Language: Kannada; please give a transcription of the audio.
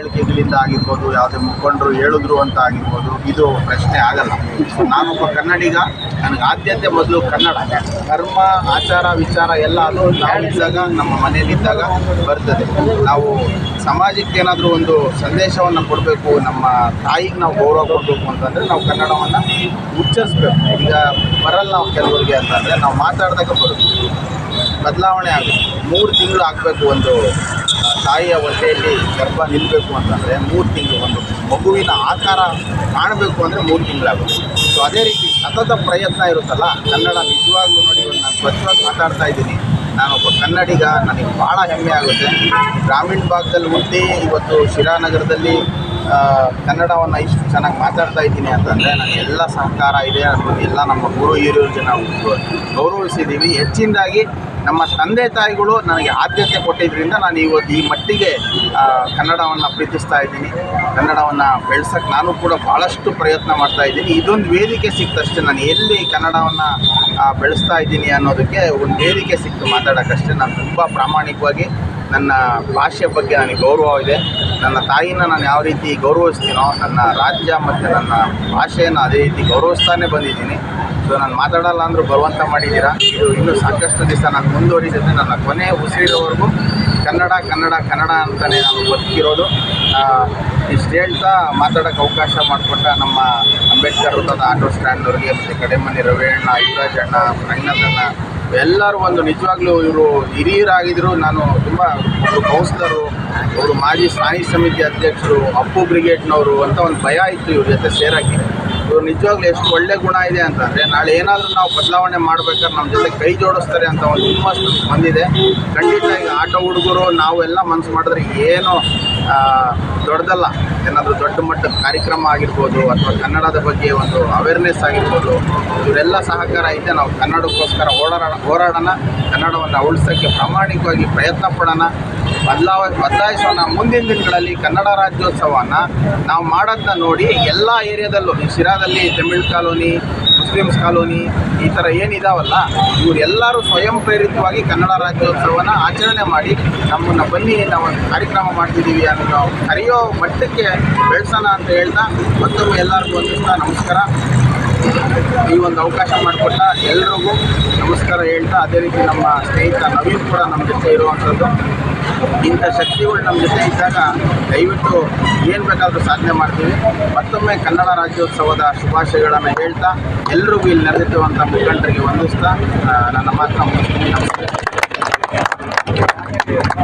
ಹೇಳಿಕೆಗಳಿಂದ ಆಗಿರ್ಬೋದು, ಯಾವುದೇ ಮುಖಂಡರು ಹೇಳಿದ್ರು ಅಂತ ಆಗಿರ್ಬೋದು, ಇದು ಪ್ರಶ್ನೆ ಆಗಲ್ಲ. ನಾನೊಬ್ಬ ಕನ್ನಡಿಗ, ನನಗೆ ಆದ್ಯತೆ ಮೊದಲು ಕನ್ನಡ. ಧರ್ಮ, ಆಚಾರ, ವಿಚಾರ ಎಲ್ಲ ಅದು ನಾವಿದ್ದಾಗ, ನಮ್ಮ ಮನೆಯಲ್ಲಿದ್ದಾಗ ಬರ್ತದೆ. ನಾವು ಸಮಾಜಕ್ಕೆ ಏನಾದರೂ ಒಂದು ಸಂದೇಶವನ್ನು ಕೊಡಬೇಕು, ನಮ್ಮ ತಾಯಿಗೆ ನಾವು ಗೌರವ ಕೊಡಬೇಕು ಅಂತಂದರೆ ನಾವು ಕನ್ನಡವನ್ನು ಉಚ್ಚರಿಸ್ಬೇಕು. ಈಗ ಬರಲ್ಲ ಕೆಲವರಿಗೆ ಅಂತಂದರೆ ನಾವು ಮಾತಾಡಿದಾಗ ಬರುತ್ತೆ. ಬದಲಾವಣೆ ಆಗುತ್ತೆ. ಮೂರು ತಿಂಗಳು ಆಗಬೇಕು ಒಂದು ತಾಯಿಯ ಹೊಟ್ಟೆಯಲ್ಲಿ ಗರ್ಭ ನಿಲ್ಲಬೇಕು ಅಂತಂದರೆ ಮೂರು ತಿಂಗಳು ಒಂದು ಮಗುವಿನ ಆಕಾರ ಕಾಣಬೇಕು ಅಂದರೆ ಮೂರು ತಿಂಗಳಾಗುತ್ತೆ. ಸೊ ಅದೇ ರೀತಿ ಸತತ ಪ್ರಯತ್ನ ಇರುತ್ತಲ್ಲ, ಕನ್ನಡ ನಿಜವಾಗ್ಲೂ ನೋಡಿ ನಾನು ಸ್ವಚ್ಛವಾಗಿ ಮಾತಾಡ್ತಾ ಇದ್ದೀನಿ. ನಾನೊಬ್ಬ ಕನ್ನಡಿಗ, ನನಗೆ ಭಾಳ ಹೆಮ್ಮೆ ಆಗುತ್ತೆ. ಗ್ರಾಮೀಣ ಭಾಗದಲ್ಲಿ ಹುಟ್ಟಿ ಇವತ್ತು ಶಿರಾನಗರದಲ್ಲಿ ಕನ್ನಡವನ್ನು ಇಷ್ಟು ಚೆನ್ನಾಗಿ ಮಾತಾಡ್ತಾ ಇದ್ದೀನಿ ಅಂತಂದರೆ ನನಗೆಲ್ಲ ಸಹಕಾರ ಇದೆ ಅದು ಎಲ್ಲ ನಮ್ಮ ಗುರು ಹಿರಿಯರು ಜನ ಗೌರವಿಸಿದ್ದೀವಿ. ಹೆಚ್ಚಿನದಾಗಿ ನಮ್ಮ ತಂದೆ ತಾಯಿಗಳು ನನಗೆ ಆದ್ಯತೆ ಕೊಟ್ಟಿದ್ದರಿಂದ ನಾನು ಇವತ್ತು ಈ ಮಟ್ಟಿಗೆ ಕನ್ನಡವನ್ನು ಪ್ರೀತಿಸ್ತಾ ಇದ್ದೀನಿ. ಕನ್ನಡವನ್ನು ಬೆಳೆಸೋಕ್ಕೆ ನಾನು ಕೂಡ ಭಾಳಷ್ಟು ಪ್ರಯತ್ನ ಮಾಡ್ತಾ ಇದ್ದೀನಿ. ಇದೊಂದು ವೇದಿಕೆ ಸಿಕ್ತಷ್ಟೇ. ನಾನು ಎಲ್ಲಿ ಕನ್ನಡವನ್ನು ಬೆಳೆಸ್ತಾ ಇದ್ದೀನಿ ಅನ್ನೋದಕ್ಕೆ ಒಂದು ವೇದಿಕೆ ಸಿಕ್ತು ಮಾತಾಡೋಕ್ಕಷ್ಟೇ. ನಾನು ತುಂಬ ಪ್ರಾಮಾಣಿಕವಾಗಿ ನನ್ನ ಭಾಷೆ ಬಗ್ಗೆ ನನಗೆ ಗೌರವ ಇದೆ. ನನ್ನ ತಾಯಿನ ನಾನು ಯಾವ ರೀತಿ ಗೌರವಿಸ್ತೀನೋ, ನನ್ನ ರಾಜ್ಯ ಮತ್ತು ನನ್ನ ಭಾಷೆಯನ್ನು ಅದೇ ರೀತಿ ಗೌರವಿಸ್ತಾನೆ ಬಂದಿದ್ದೀನಿ. ಸೊ ನಾನು ಮಾತಾಡಲ್ಲ ಅಂದರೂ ಬರುವಂತ ಮಾಡಿದ್ದೀರಾ? ಇದು ಇನ್ನೂ ಸಾಕಷ್ಟು ದಿವಸ ನಾನು ಮುಂದುವರಿಸಿದ್ರೆ ನನ್ನ ಕೊನೆ ಉಸಿರಿರೋವರೆಗೂ ಕನ್ನಡ ಕನ್ನಡ ಕನ್ನಡ ಅಂತಲೇ ನಾನು ಬದುಕಿರೋದು. ಇಷ್ಟು ಹೇಳ್ತಾ ಮಾತಾಡೋಕ್ಕೆ ಅವಕಾಶ ಮಾಡಿಕೊಟ್ಟ ನಮ್ಮ ಅಂಬೇಡ್ಕರ್ ವೃತ್ತದ ಆಟೋ ಸ್ಟ್ಯಾಂಡ್ನವ್ರಿಗೆ ಮತ್ತು ಕಡೆಮನೆ ರವಿಯಣ್ಣ ಅಣ್ಣ ರಂಗನಾಥಣ್ಣ ಎಲ್ಲರೂ ಒಂದು ನಿಜವಾಗ್ಲೂ ಇವರು ಹಿರಿಯರಾಗಿದ್ದರು ನಾನು ತುಂಬ ಕೌನ್ಸ್ಲರು ಅವರು ಮಾಜಿ ಸ್ಥಾಯಿ ಸಮಿತಿ ಅಧ್ಯಕ್ಷರು, ಅಪ್ಪು ಬ್ರಿಗೇಡ್ನವರು ಅಂತ ಒಂದು ಭಯ ಇತ್ತು ಇವ್ರ ಜೊತೆ ಸೇರೋಕ್ಕೆ. ಇವ್ರು ನಿಜವಾಗ್ಲೂ ಎಷ್ಟು ಒಳ್ಳೆ ಗುಣ ಇದೆ ಅಂತಂದರೆ ನಾಳೆ ಏನಾದರೂ ನಾವು ಬದಲಾವಣೆ ಮಾಡ್ಬೇಕಾದ್ರೆ ನಮ್ಮ ಜೊತೆ ಕೈ ಜೋಡಿಸ್ತಾರೆ ಅಂತ ಒಂದು ಹುಮ್ಮಸ್ ಬಂದಿದೆ. ಖಂಡಿತ ಈಗ ಆಟೋ ಹುಡುಗರು ನಾವೆಲ್ಲ ಮನಸ್ಸು ಮಾಡಿದ್ರೆ ಏನು ದೊಡ್ಡದಲ್ಲ. ಏನಾದರೂ ದೊಡ್ಡ ಮಟ್ಟದ ಕಾರ್ಯಕ್ರಮ ಆಗಿರ್ಬೋದು ಅಥವಾ ಕನ್ನಡದ ಬಗ್ಗೆ ಒಂದು ಅವೇರ್ನೆಸ್ ಆಗಿರ್ಬೋದು, ಇವರೆಲ್ಲ ಸಹಕಾರ ಐತೆ, ನಾವು ಕನ್ನಡಕ್ಕೋಸ್ಕರ ಓಡಾಡ ಹೋರಾಡೋಣ, ಕನ್ನಡವನ್ನು ಉಳಿಸೋಕ್ಕೆ ಪ್ರಾಮಾಣಿಕವಾಗಿ ಪ್ರಯತ್ನ ಪಡೋಣ. ಬದಲಾವ, ಬದಲಾಯಿಸೋಣ. ಮುಂದಿನ ದಿನಗಳಲ್ಲಿ ಕನ್ನಡ ರಾಜ್ಯೋತ್ಸವನ ನಾವು ಮಾಡೋದನ್ನ ನೋಡಿ ಎಲ್ಲ ಏರಿಯಾದಲ್ಲೂ ಶಿರಾದಲ್ಲಿ ತಮಿಳ್ ಕಾಲೋನಿ, ಮುಸ್ಲಿಮ್ಸ್ ಕಾಲೋನಿ, ಈ ಥರ ಏನಿದಾವಲ್ಲ ಇವರೆಲ್ಲರೂ ಸ್ವಯಂ ಪ್ರೇರಿತವಾಗಿ ಕನ್ನಡ ರಾಜ್ಯೋತ್ಸವನ ಆಚರಣೆ ಮಾಡಿ ನಮ್ಮನ್ನು ಬನ್ನಿ, ನಾವು ಕಾರ್ಯಕ್ರಮ ಮಾಡ್ತಿದ್ದೀವಿ ಅನ್ನೋ ಕರೆಯೋ ಮಟ್ಟಕ್ಕೆ ಬೆಳೆಸೋಣ ಅಂತ ಹೇಳ್ತಾ ಮತ್ತೊಮ್ಮೆ ಎಲ್ಲರಿಗೂ ಒಂದು ನಮಸ್ಕಾರ. ಈ ಒಂದು ಅವಕಾಶ ಮಾಡಿಕೊಟ್ಟ ಎಲ್ರಿಗೂ ನಮಸ್ಕಾರ ಹೇಳ್ತಾ ಅದೇ ರೀತಿ ನಮ್ಮ ಸ್ನೇಹಿತ ನವೀನ್ ಕೂಡ ನಮ್ಮ ಜೊತೆ ಇರುವಂಥದ್ದು. ಇಂಥ ಶಕ್ತಿಗಳು ನಮ್ಮ ಜೊತೆ ಇದ್ದಾಗ ದಯವಿಟ್ಟು ಏನು ಬೇಕಾದರೂ ಸಾಧನೆ ಮಾಡ್ತೀವಿ. ಮತ್ತೊಮ್ಮೆ ಕನ್ನಡ ರಾಜ್ಯೋತ್ಸವದ ಶುಭಾಶಯಗಳನ್ನು ಹೇಳ್ತಾ ಎಲ್ರಿಗೂ ಇಲ್ಲಿ ನಡೆಯುತ್ತಿರುವಂಥ ಮುಖಂಡರಿಗೆ ವಂದಿಸ್ತಾ ನನ್ನ ಮಾತ್ರ ಮುಗಿಸ್ತೀನಿ. ನಮಸ್ಕಾರ